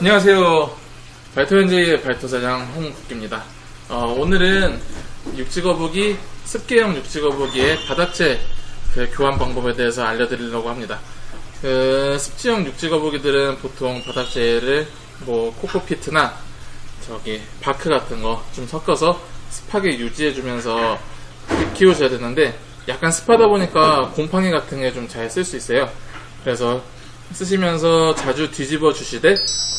안녕하세요. 발토현재의 발토사장 홍국기입니다. 어, 오늘은 육지거북이 습계형 육지거북이의 바닥재 그 교환 방법에 대해서 알려드리려고 합니다. 그 습지형 육지거북이들은 보통 바닥재를 뭐 코코피트나 저기 바크 같은 거 좀 섞어서 습하게 유지해주면서 키우셔야 되는데 약간 습하다 보니까 곰팡이 같은 게 좀 잘 쓸 수 있어요. 그래서 쓰시면서 자주 뒤집어 주시되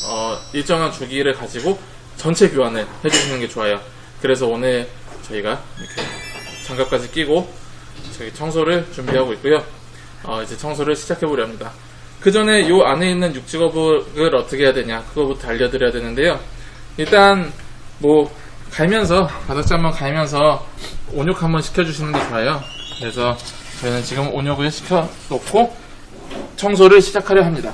어, 일정한 주기를 가지고 전체 교환을 해주시는 게 좋아요. 그래서 오늘 저희가 이렇게 장갑까지 끼고 저기 청소를 준비하고 있고요. 어, 이제 청소를 시작해 보려 합니다. 그 전에 요 안에 있는 육지거북을 어떻게 해야 되냐 그거부터 알려드려야 되는데요. 일단 뭐 갈면서 바닥재 한번 갈면서 온욕 한번 시켜주시는 게 좋아요. 그래서 저희는 지금 온욕을 시켜 놓고 청소를 시작하려 합니다.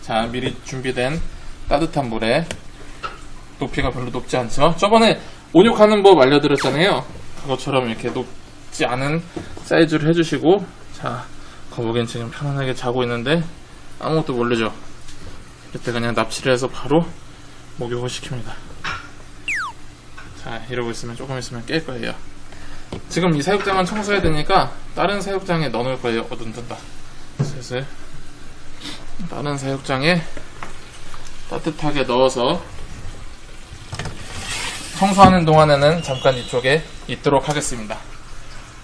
자, 미리 준비된 따뜻한 물에 높이가 별로 높지 않죠? 저번에 온욕하는 법 알려드렸잖아요. 그것처럼 이렇게 높지 않은 사이즈를 해주시고, 자, 거북이는 지금 편안하게 자고 있는데 아무것도 모르죠? 이때 그냥 납치를 해서 바로 목욕을 시킵니다. 자, 이러고 있으면 조금 있으면 깰 거예요. 지금 이 사육장은 청소해야 되니까 다른 사육장에 넣어놓을 거예요. 어둔둔다. 슬슬 다른 사육장에 따뜻하게 넣어서 청소하는 동안에는 잠깐 이쪽에 있도록 하겠습니다.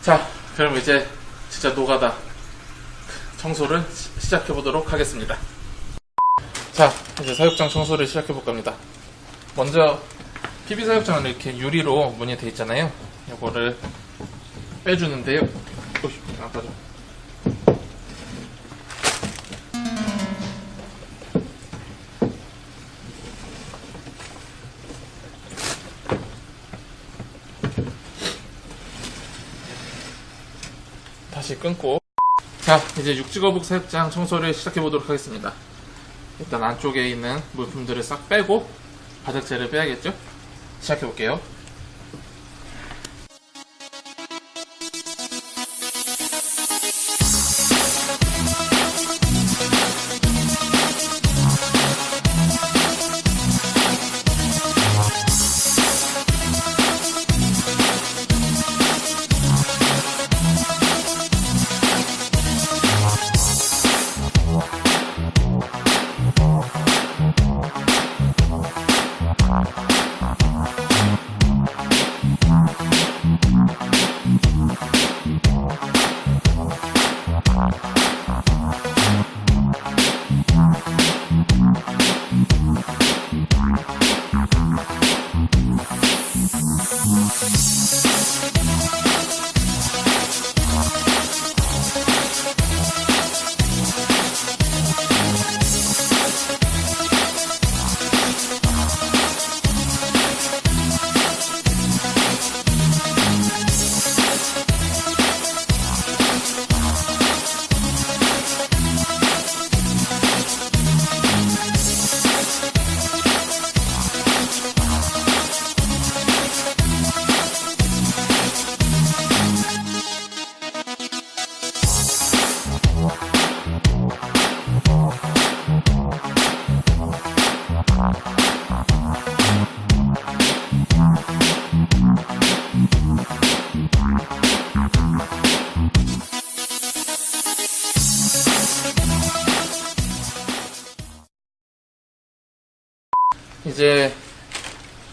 자, 그럼 이제 진짜 노가다 청소를 시- 시작해 보도록 하겠습니다. 자, 이제 사육장 청소를 시작해 볼 겁니다. 먼저 PB 사육장은 이렇게 유리로 문이 돼 있잖아요. 이거를 빼주는데요. 오씨, 안 빠져. 다시 끊고. 자 이제 육지거북 사육장 청소를 시작해 보도록 하겠습니다. 일단 안쪽에 있는 물품들을 싹 빼고 바닥재를 빼야겠죠? 시작해 볼게요 이제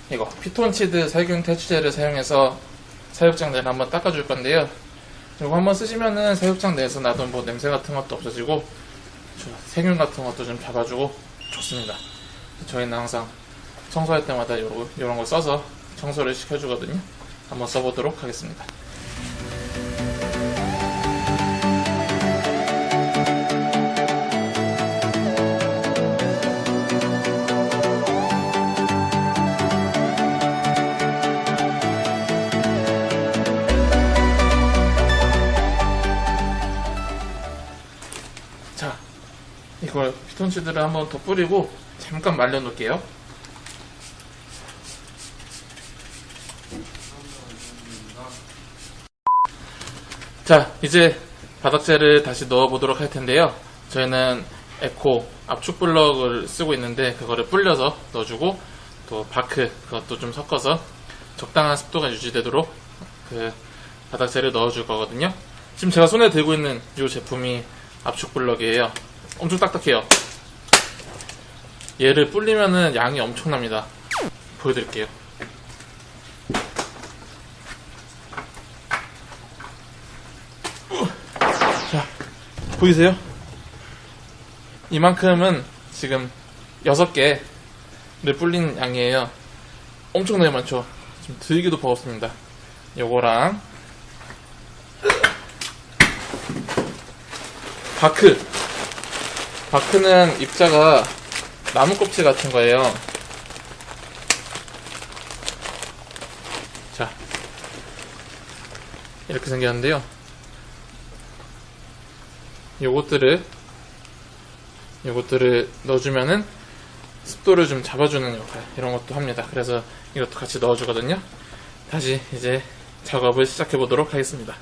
이거 피톤치드 살균 퇴치제를 사용해서 사육장 내를 한번 닦아줄 건데요. 이거 한번 쓰시면은 사육장 내에서 나던 뭐 냄새 같은 것도 없어지고 저 세균 같은 것도 좀 잡아주고 좋습니다. 저희는 항상 청소할 때마다 요런, 요런 거 써서 청소를 시켜주거든요. 한번 써보도록 하겠습니다. 피톤치드를 한번 더 뿌리고 잠깐 말려 놓을게요. 자, 이제 바닥재를 다시 넣어 보도록 할 텐데요. 저희는 에코 압축 블럭을 쓰고 있는데 그거를 불려서 넣어주고 또 바크 그것도 좀 섞어서 적당한 습도가 유지되도록 그 바닥재를 넣어줄 거거든요. 지금 제가 손에 들고 있는 이 제품이 압축 블럭이에요. 엄청 딱딱해요. 얘를 불리면은 양이 엄청납니다. 보여드릴게요. 자, 보이세요? 이만큼은 지금 6개를 불린 양이에요. 엄청나게 많죠? 지금 들기도 버겁습니다. 요거랑 바크 바크는 입자가 나무 껍질 같은 거예요. 자, 이렇게 생겼는데요. 요것들을 요것들을 넣어주면은 습도를 좀 잡아주는 역할 이런 것도 합니다. 그래서 이것도 같이 넣어주거든요. 다시 이제 작업을 시작해 보도록 하겠습니다.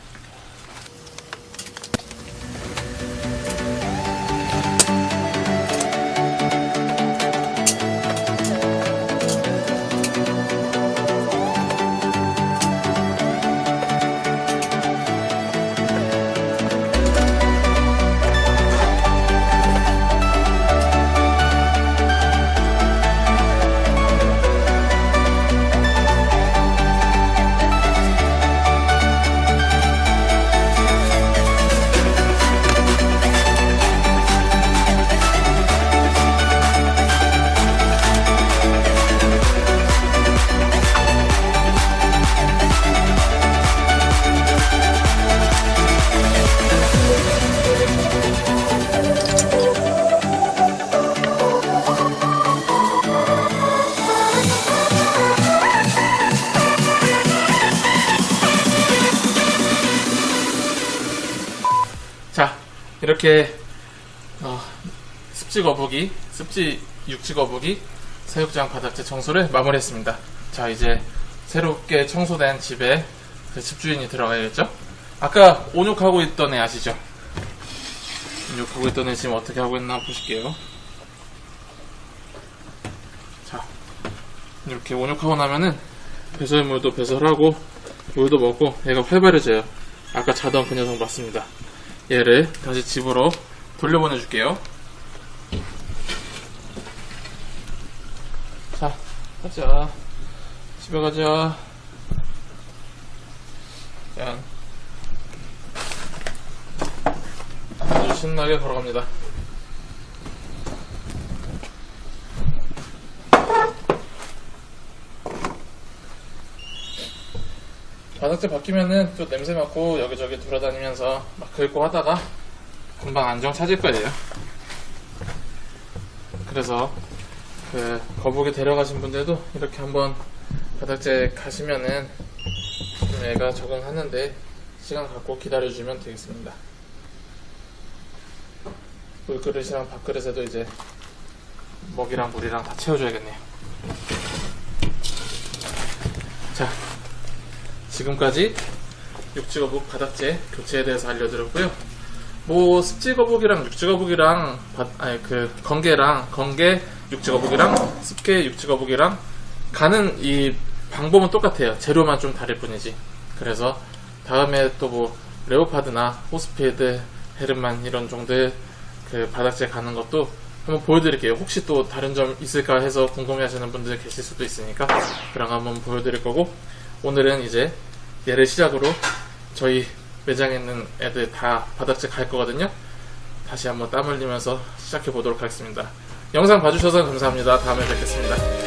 이렇게 어, 습지 거북이, 습지 육지 거북이 사육장 바닥재 청소를 마무리했습니다. 자, 이제 새롭게 청소된 집에 그 집주인이 들어가야겠죠? 아까 온욕하고 있던 애 아시죠? 온욕하고 있던 애 지금 어떻게 하고 있나 보실게요. 자, 이렇게 온욕하고 나면은 배설물도 배설하고 물도 먹고 얘가 활발해져요. 아까 자던 그 녀석 맞습니다. 얘를 다시 집으로 돌려보내 줄게요. 자, 가자. 집에 가자. 짠. 아주 신나게 걸어갑니다. 바닥재 바뀌면은 또 냄새 맡고 여기저기 돌아다니면서 막 긁고 하다가 금방 안정 찾을 거예요. 그래서 그 거북이 데려가신 분들도 이렇게 한번 바닥재 가시면은 좀 애가 적응하는데 시간 갖고 기다려주면 되겠습니다. 물그릇이랑 밥그릇에도 이제 먹이랑 물이랑 다 채워줘야겠네요. 자, 지금까지 육지거북 바닥재 교체에 대해서 알려드렸고요. 뭐 습지거북이랑 육지거북이랑 바- 아니 그 건개랑 건개 육지거북이랑 습개 육지거북이랑 가는 이 방법은 똑같아요. 재료만 좀 다를 뿐이지. 그래서 다음에 또 뭐 레오파드나 호스피드, 헤르만 이런 종들 그 바닥재 가는 것도 한번 보여드릴게요. 혹시 또 다른 점 있을까 해서 궁금해하시는 분들 계실 수도 있으니까 그런 거 한번 보여드릴 거고 오늘은 이제 얘를 시작으로 저희 매장에 있는 애들 다 바닥재 갈 거거든요. 다시 한번 땀 흘리면서 시작해 보도록 하겠습니다. 영상 봐주셔서 감사합니다. 다음에 뵙겠습니다.